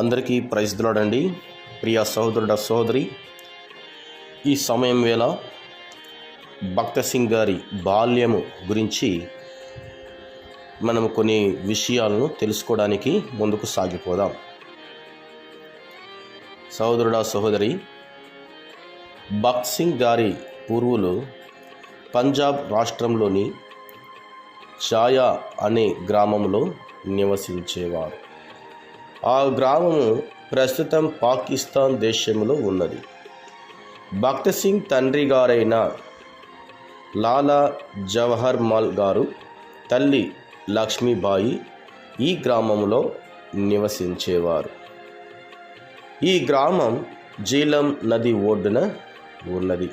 అందరికీ ప్రైజ్దులాడండి ప్రియ సహోదరుడ సహోదరి ఈ సమయం వేళ భక్త సింగ్ గారి బాల్యము గురించి మనము కొన్ని విషయాలను తెలుసుకోవడానికి ముందుకు సాగిపోదాం. సహోదరుడా సహోదరి భక్త్ సింగ్ గారి పూర్వులు పంజాబ్ రాష్ట్రంలోని ఛాయా అనే గ్రామంలో నివసించేవారు. ఆ గ్రామము ప్రస్తుతం పాకిస్తాన్ దేశంలో ఉన్నది. భక్త సింగ్ తండ్రి గారైన లాలా జవహర్ మాల్ గారు తల్లి లక్ష్మీబాయి ఈ గ్రామంలో నివసించేవారు. ఈ గ్రామం జీలం నది ఒడ్డున ఉన్నది.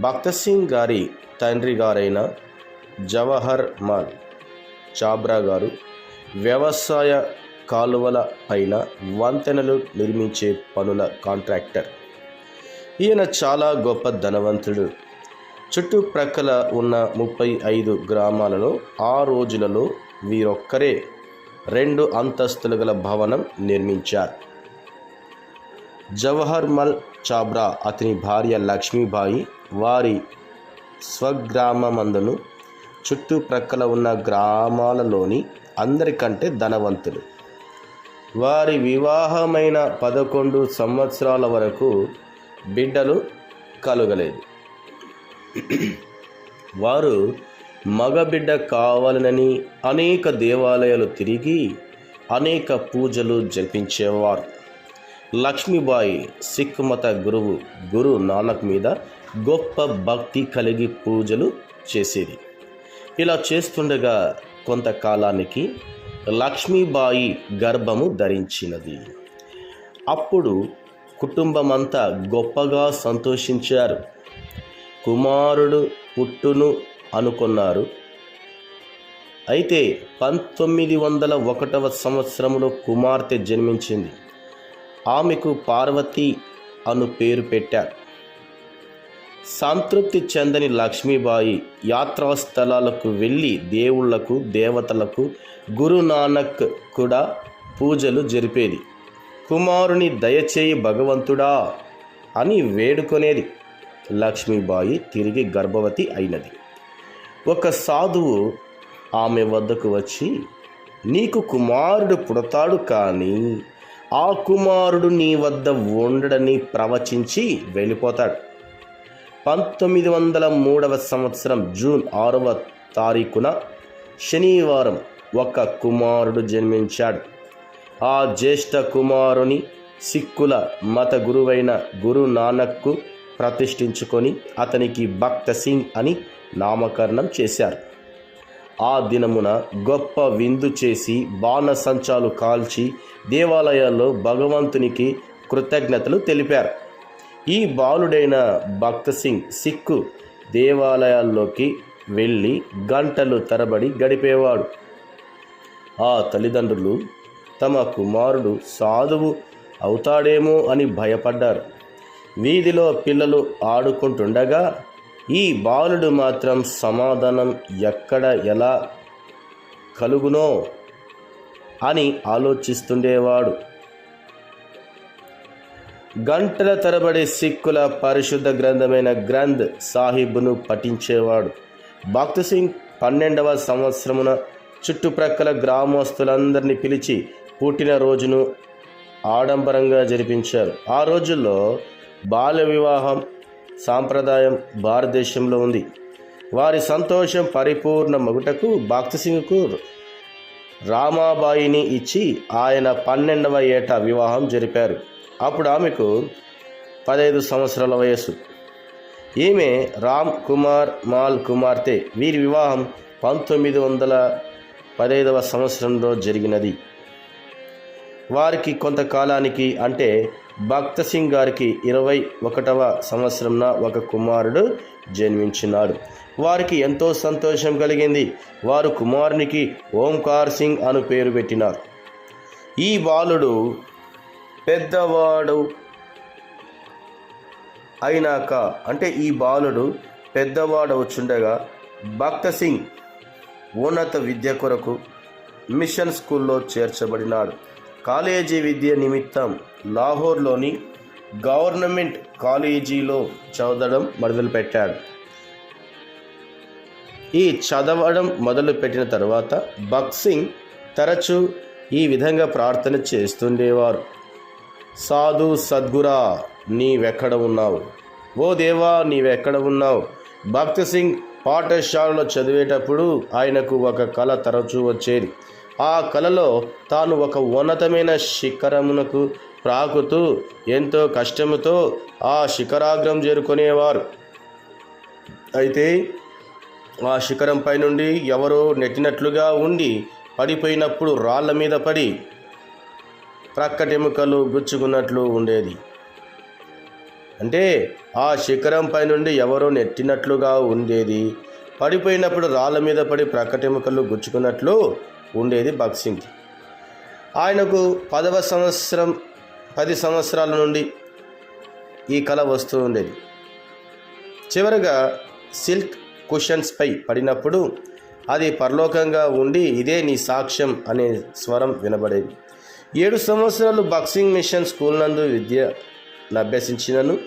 భక్త సింగ్ గారి తండ్రి గారైన జవహర్ మాల్ చాబ్రా గారు వ్యవసాయ కాలువల పైన వంతెనలు నిర్మించే పనుల కాంట్రాక్టర్. ఈయన చాలా గొప్ప ధనవంతుడు. చుట్టుప్రక్కల ఉన్న ముప్పై ఐదు గ్రామాలలో ఆ రోజులలో వీరొక్కరే రెండు అంతస్తులు గల భవనం నిర్మించారు. జవహర్మల్ చాబ్రా అతని భార్య లక్ష్మీబాయి వారి స్వగ్రామమందును చుట్టుప్రక్కల ఉన్న గ్రామాలలోని అందరికంటే ధనవంతులు. వారి వివాహమైన పదకొండు సంవత్సరాల వరకు బిడ్డలు కలుగలేదు. వారు మగబిడ్డ కావాలనని అనేక దేవాలయాలు తిరిగి అనేక పూజలు జరిపించేవారు. లక్ష్మీబాయి సిక్ మత గురువు గురు నానక్ మీద గొప్ప భక్తి కలిగి పూజలు చేసేది. ఇలా చేస్తుండగా కొంతకాలానికి లక్ష్మీబాయి గర్భము ధరించినది. అప్పుడు కుటుంబమంతా గొప్పగా సంతోషించారు. కుమారుడు పుట్టును అనుకున్నారు. అయితే పంతొమ్మిది వందల ఒకటవ సంవత్సరంలో కుమార్తె జన్మించింది. ఆమెకు పార్వతి అను పేరు పెట్టారు. సంతృప్తి చెందని లక్ష్మీబాయి యాత్రా స్థలాలకు వెళ్ళి దేవుళ్ళకు దేవతలకు గురు నానక్ కూడా పూజలు జరిపేది. కుమారుని దయచేయి భగవంతుడా అని వేడుకొనేది. లక్ష్మీబాయి తిరిగి గర్భవతి అయినది. ఒక సాధువు ఆమె వద్దకు వచ్చి నీకు కుమారుడు పుడతాడు కానీ ఆ కుమారుడు నీ వద్ద ఉండడని ప్రవచించి వెళ్ళిపోతాడు. పంతొమ్మిది వందల మూడవ సంవత్సరం జూన్ ఆరవ తారీఖున శనివారం ఒక కుమారుడు జన్మించాడు. ఆ జ్యేష్ఠ కుమారుని సిక్కుల మత గురువైన గురు నానక్కు ప్రతిష్ఠించుకొని అతనికి భక్త సింగ్ అని నామకరణం చేశారు. ఆ దినమున గొప్ప విందు చేసి బాణసంచాలు కాల్చి దేవాలయాల్లో భగవంతునికి కృతజ్ఞతలు తెలిపారు. ఈ బాలుడైన భక్త సింగ్ సిక్కు దేవాలయాల్లోకి వెళ్ళి గంటలు తరబడి గడిపేవాడు. ఆ తల్లిదండ్రులు తమ కుమారుడు సాధువు అవుతాడేమో అని భయపడ్డారు. వీధిలో పిల్లలు ఆడుకుంటుండగా ఈ బాలుడు మాత్రం సమాధానం ఎక్కడ ఎలా కలుగునో అని ఆలోచిస్తుండేవాడు. గంటల తరబడి సిక్కుల పరిశుద్ధ గ్రంథమైన గ్రంథ్ సాహిబ్ను పఠించేవాడు. భక్త్ సింగ్ పన్నెండవ సంవత్సరమున చుట్టుప్రక్కల గ్రామస్తులందరినీ పిలిచి పుట్టినరోజును ఆడంబరంగా జరిపించారు. ఆ రోజుల్లో బాల్య వివాహం సాంప్రదాయం భారతదేశంలో ఉంది. వారి సంతోషం పరిపూర్ణ మగుటకు భక్త్ సింగ్కు రామాబాయిని ఇచ్చి ఆయన పన్నెండవ ఏట వివాహం జరిపారు. అప్పుడు ఆమెకు పదహైదు సంవత్సరాల వయస్సు. ఈమె రామ్ కుమార్ మాల్ కుమార్తె. వీరి వివాహం పంతొమ్మిది వందల పదహైదవ సంవత్సరంలో జరిగినది. వారికి కొంతకాలానికి అంటే భక్త సింగ్ గారికి ఇరవై ఒకటవ సంవత్సరంన ఒక కుమారుడు జన్మించినాడు. వారికి ఎంతో సంతోషం కలిగింది. వారు కుమారునికి ఓంకార్ సింగ్ అను పేరు పెట్టినారు. ఈ బాలుడు పెద్దవాడు అయినాక అంటే ఈ బాలుడు పెద్దవాడవచ్చుండగా భక్త సింగ్ ఉన్నత విద్య కొరకు మిషన్ స్కూల్లో చేర్చబడినాడు. కాలేజీ విద్య నిమిత్తం లాహోర్లోని గవర్నమెంట్ కాలేజీలో చదవడం మొదలుపెట్టాడు. ఈ చదవడం మొదలుపెట్టిన తర్వాత భక్సింగ్ తరచూ ఈ విధంగా ప్రార్థన చేస్తుండేవారు. సాధు సద్గురా నీవెక్కడ ఉన్నావు? ఓ దేవా నీవెక్కడ ఉన్నావు? భక్తి సింగ్ పాఠశాలలో చదివేటప్పుడు ఆయనకు ఒక కళ తరచూ వచ్చేది. ఆ కళలో తాను ఒక ఉన్నతమైన శిఖరమునకు ప్రాకుతూ ఎంతో కష్టముతో ఆ శిఖరాగ్రం చేరుకునేవారు. అయితే ఆ శిఖరంపై నుండి ఎవరో నెట్టినట్లుగా ఉండి పడిపోయినప్పుడు రాళ్ళ మీద పడి ప్రక్కటెముకలు గుచ్చుకున్నట్లు ఉండేది. అంటే ఆ శిఖరంపై నుండి ఎవరో నెట్టినట్లుగా ఉండేది. పడిపోయినప్పుడు రాళ్ళ మీద పడి ప్రక్కటెముకలు గుచ్చుకున్నట్లు ఉండేది భక్సింగ్ ఆయనకు పదవ సంవత్సరం పది సంవత్సరాల నుండి ఈ కళ వస్తూ ఉండేది. చివరగా సిల్క్ కుషన్స్పై పడినప్పుడు అది పరలోకంగా ఉండి ఇదే నీ సాక్ష్యం అనే స్వరం వినబడేది. ఏడు సంవత్సరాలు బాక్సింగ్ మిషన్ స్కూల్ నందు విద్య అభ్యసించినను.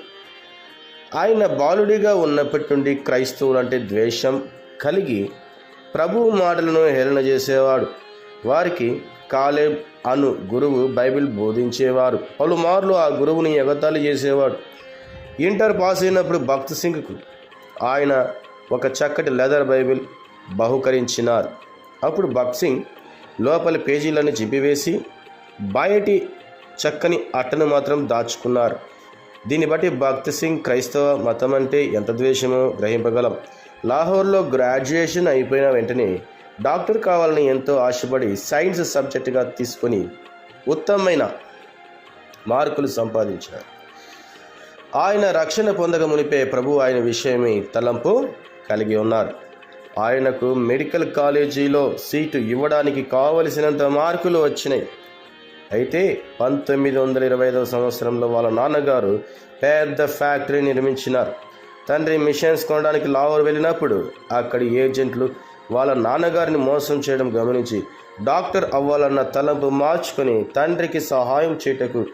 ఆయన బాలుడిగా ఉన్నప్పటి నుండి క్రైస్తవులంటే ద్వేషం కలిగి ప్రభువు మాటలను హేళన చేసేవాడు. వారికి కాలేబ్ అను గురువు బైబిల్ బోధించేవారు. పలుమార్లు ఆ గురువుని ఎగతాళి చేసేవాడు. ఇంటర్ పాస్ అయినప్పుడు భక్త్ సింగ్కు ఆయన ఒక చక్కటి లెదర్ బైబిల్ బహుకరించినారు. అప్పుడు భక్త్ సింగ్ లోపలి పేజీలను చింపివేసి బయటి చక్కని అట్టను మాత్రం దాచుకున్నారు. దీన్ని బట్టి భక్త్ సింగ్ క్రైస్తవ మతం అంటే ఎంత ద్వేషమో గ్రహింపగలం. లాహోర్లో గ్రాడ్యుయేషన్ అయిపోయిన వెంటనే డాక్టర్ కావాలని ఎంతో ఆశపడి సైన్స్ సబ్జెక్టుగా తీసుకొని ఉత్తమమైన మార్కులు సంపాదించారు. ఆయన రక్షణ పొందక మునిపే ప్రభు ఆయన విషయమై తలంపు కలిగి ఉన్నారు. ఆయనకు మెడికల్ కాలేజీలో సీటు ఇవ్వడానికి కావలసినంత మార్కులు వచ్చినాయి. అయితే పంతొమ్మిది వందల ఇరవై ఐదవ సంవత్సరంలో వాళ్ళ నాన్నగారు పెద్ద ఫ్యాక్టరీ నిర్మించినారు. తండ్రి మిషన్స్ కొనడానికి లాహోర్ వెళ్ళినప్పుడు అక్కడి ఏజెంట్లు వాళ్ళ నాన్నగారిని మోసం చేయడం గమనించి డాక్టర్ అవ్వాలన్న తలంపు మార్చుకొని తండ్రికి సహాయం చేయుటకు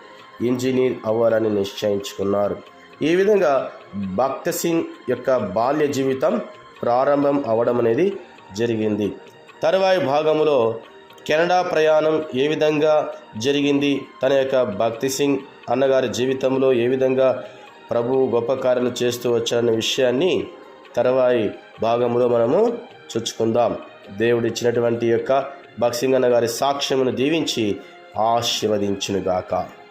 ఇంజనీర్ అవ్వాలని నిశ్చయించుకున్నారు. ఈ విధంగా భక్త సింగ్ యొక్క బాల్య జీవితం ప్రారంభం అవడం అనేది జరిగింది. తర్వాయి భాగంలో కెనడా ప్రయాణం ఏ విధంగా జరిగింది? తన యొక్క భక్తి సింగ్ అన్నగారి జీవితంలో ఏ విధంగా ప్రభు గొప్ప కార్యాలు చేస్తూ వచ్చారనే విషయాన్ని తర్వాయి భాగంలో మనము చుచ్చుకుందాం. దేవుడిచ్చినటువంటి యొక్క భక్సింగ్ అన్నగారి సాక్ష్యమును దీవించి ఆశీర్వదించునుగాక.